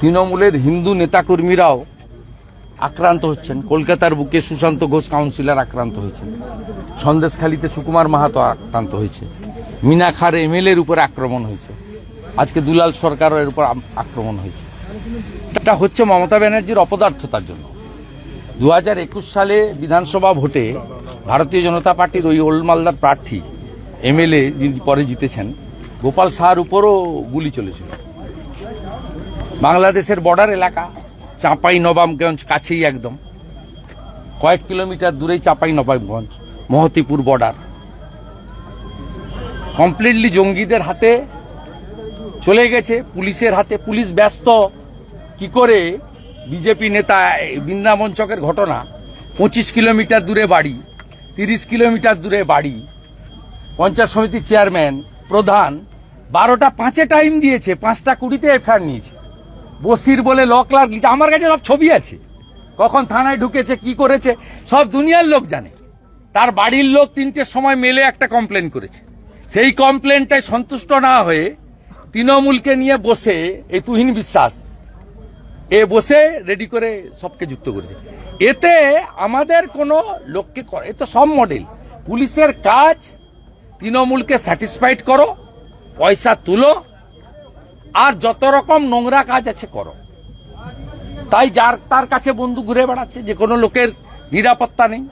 তৃণমূলের হিন্দু নেতাকর্মীরাও আক্রান্ত হচ্ছেন। কলকাতার বুকে সুশান্ত ঘোষ কাউন্সিলর আক্রান্ত হয়েছেন। সন্দেশখালীতে সুকুমার মাহাতো আক্রান্ত হয়েছে। মিনাখার এমএলএর উপর আক্রমণ হয়েছে। আজকে দুলাল সরকারের উপর আক্রমণ হয়েছে। এটা হচ্ছে মমতা ব্যানার্জির অপদার্থতার জন্য। দু হাজার একুশ সালে বিধানসভা ভোটে ভারতীয় জনতা পার্টির ওই ওল্ড মালদার প্রার্থী, এমএলএ যিনি পরে জিতেছেন, গোপাল শাহর উপরও গুলি চলেছিল। বাংলাদেশের বর্ডার এলাকা, চাঁপাই, নবাবগঞ্জ, কাছেই একদম। কয়েক কিলোমিটার দূরেই চাঁপাই, নবাবগঞ্জ, মহতিপুর বর্ডার কমপ্লিটলি জঙ্গিদের হাতে চলে গেছে, পুলিশের হাতে। পুলিশ ব্যস্ত। কি করে? বিজেপি নেতা বৃন্দাবন চকের ঘটনা। পঁচিশ কিলোমিটার দূরে বাড়ি, তিরিশ কিলোমিটার দূরে বাড়ি। পঞ্চায়েত সমিতির চেয়ারম্যান প্রধান, বারোটা পাঁচে টাইম দিয়েছে, পাঁচটা কুড়িতে এফআইআর নিয়েছে। বসির বলে ল ক্লার্ক লিখে আমার কাছে সব ছবি আছে। কখন থানায় ঢুকেছে, কি করেছে, সব দুনিয়ার লোক জানে। তার বাড়ির লোক তিনটের সময় মেলে একটা কমপ্লেন করেছে। সেই কমপ্লেনটায় সন্তুষ্ট না হয়ে তৃণমূলকে নিয়ে বসে এই তুহিন বিশ্বাস, এ বসে রেডি করে সবকে যুক্ত করেছে। এতে আমাদের কোনো লোককে এ তো সব মডেল পুলিশের কাজ, তৃণমূলকে স্যাটিসফাইড করো, পয়সা তুলো আর যত রকম নোংরা কাজ আছে করো। তাই যার তার কাছে বন্ধু ঘুরে বেড়াচ্ছে যে কোনো লোকের নিরাপত্তা নেই।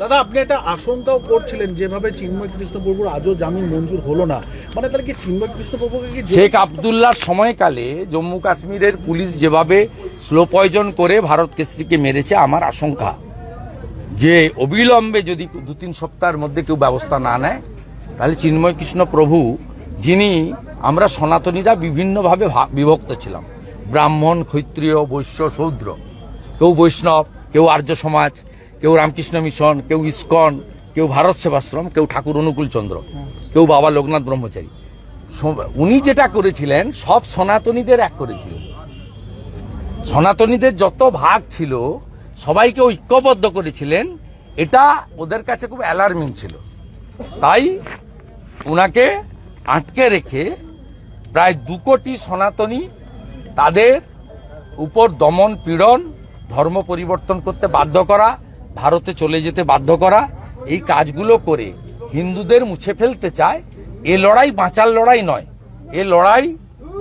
দাদা আপনি একটা আশঙ্কাও করছিলেন যেভাবে চিন্ময় কৃষ্ণপ্রভুর আজও জামিন মঞ্জুর হলো না। মানে তাহলে কি চিন্ময় কৃষ্ণপ্রভুকে কি শেখ আবদুল্লাহর সময়কালে জম্মু কাশ্মীরের পুলিশ যেভাবে স্লো পয়জন করে ভারত কেসরিকে মেরেছে আমার আশঙ্কা। যে অবিলম্বে যদি দু তিন সপ্তাহের মধ্যে কেউ ব্যবস্থা না নেয় তাহলে চিন্ময় কৃষ্ণ প্রভু যিনি আমরা সনাতনীরা বিভিন্নভাবে বিভক্ত ছিলাম। ব্রাহ্মণ, ক্ষত্রিয়, বৈশ্য শূদ্র কেউ বৈষ্ণব, কেউ আর্য সমাজ, কেউ রামকৃষ্ণ মিশন, কেউ ইস্কন, কেউ ভারত সেবাশ্রম, কেউ ঠাকুর অনুকূল চন্দ্র, কেউ বাবা লোকনাথ ব্রহ্মচারী। উনি যেটা করেছিলেন, সব সনাতনীদের এক করেছিলেন সনাতনীদের যত ভাগ ছিল, সবাইকে ঐক্যবদ্ধ করেছিলেন। এটা ওদের কাছে খুব অ্যালার্মিং ছিল। তাই ওনাকে আটকে রেখে প্রায় দু কোটি সনাতনী তাদের উপর দমন পীড়ন, ধর্ম পরিবর্তন করতে বাধ্য করা, ভারতে চলে যেতে বাধ্য করা, এই কাজগুলো করে হিন্দুদের মুছে ফেলতে চায়, এ লড়াই বাঁচার লড়াই নয়। এ লড়াই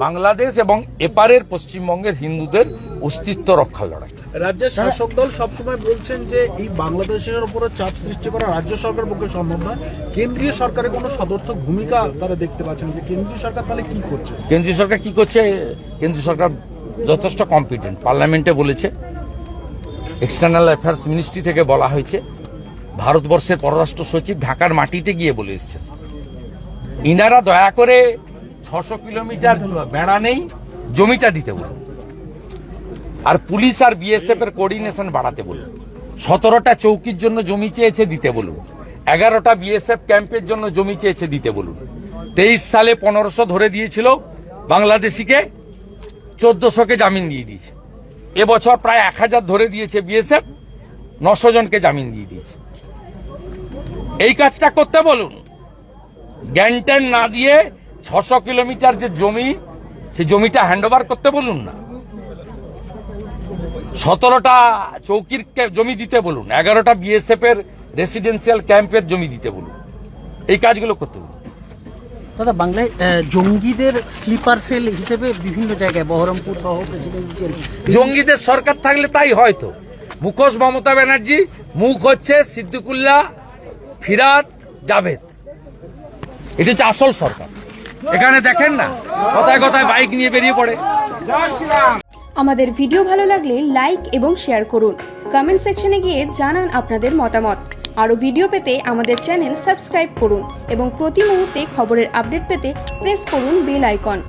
বাংলাদেশ এবং এপারের পশ্চিমবঙ্গের হিন্দুদের অস্তিত্ব রক্ষার লড়াই। রাজ্যের শাসক দল সবসময় বলছেন যে এই বাংলাদেশের উপরে চাপ সৃষ্টি করা রাজ্য সরকারের পক্ষে সম্ভব নয়। কেন্দ্রীয় সরকারের কোনো সদর্থক ভূমিকা তারা দেখতে পাচ্ছেন যে কেন্দ্রীয় সরকার তাহলে কি করছে? কেন্দ্রীয় সরকার কি করছে? কেন্দ্রীয় সরকার যথেষ্ট কম্পিটেন্ট পার্লামেন্টে বলেছে এক্সটার্নাল অ্যাফেয়ার্স মিনিস্ট্রি থেকে বলা হয়েছে ভারতবর্ষের পররাষ্ট্র সচিব ঢাকার মাটিতে গিয়ে বলে এসেছেন। ইনারা দয়া করে ছশো কিলোমিটার বেড়া নেই, জমিটা দিতে বলুন। আর পুলিশ আর বিএসএফ এর কোঅর্ডিনেশন বাড়াতে বলুন। সতেরোটা চৌকির জন্য জমি চেয়েছে দিতে বলুন। এগারোটা বিএসএফ ক্যাম্পের জন্য জমি চেয়েছে দিতে বলুন। তেইশ সালে পনেরোশো ধরে দিয়েছিল, বাংলাদেশিকে চোদ্দশোকে জামিন দিয়ে দিয়েছে। এবছর প্রায় এক হাজার ধরে দিয়েছে বিএসএফ নশো জনকে জামিন দিয়ে দিয়েছে। এই কাজটা করতে বলুন। জ্ঞানট্যান না দিয়ে ছশো কিলোমিটার যে জমি সে জমিটা হ্যান্ডওভার করতে বলুন না। সতেরোটা চৌকির জমি দিতে বলুন এগারোটা বিএসএফ এর রেসিডেন্সিয়াল ক্যাম্পের জমি দিতে বলুন। এই কাজগুলো করতে বলুন। দাদা বাংলায় জঙ্গিদের স্লিপার সেল হিসেবে বিভিন্ন জায়গায় বহরমপুর সহ জঙ্গিদের সরকার থাকলে তাই হয়তো মুখোশ মমতা ব্যানার্জি মুখ হচ্ছে সিদ্দিকুল্লাহ ফিরাদ জাভেদ। এটা হচ্ছে আসল সরকার। এখানে দেখেন না, কথায় কথায় বাইক নিয়ে বেরিয়ে পড়ে। আমাদের ভিডিও ভালো লাগলে লাইক এবং শেয়ার করুন। কমেন্ট সেকশনে গিয়ে জানান আপনাদের মতামত। আরও ভিডিও পেতে আমাদের চ্যানেল সাবস্ক্রাইব করুন এবং প্রতি মুহূর্তে খবরের আপডেট পেতে প্রেস করুন বেল আইকন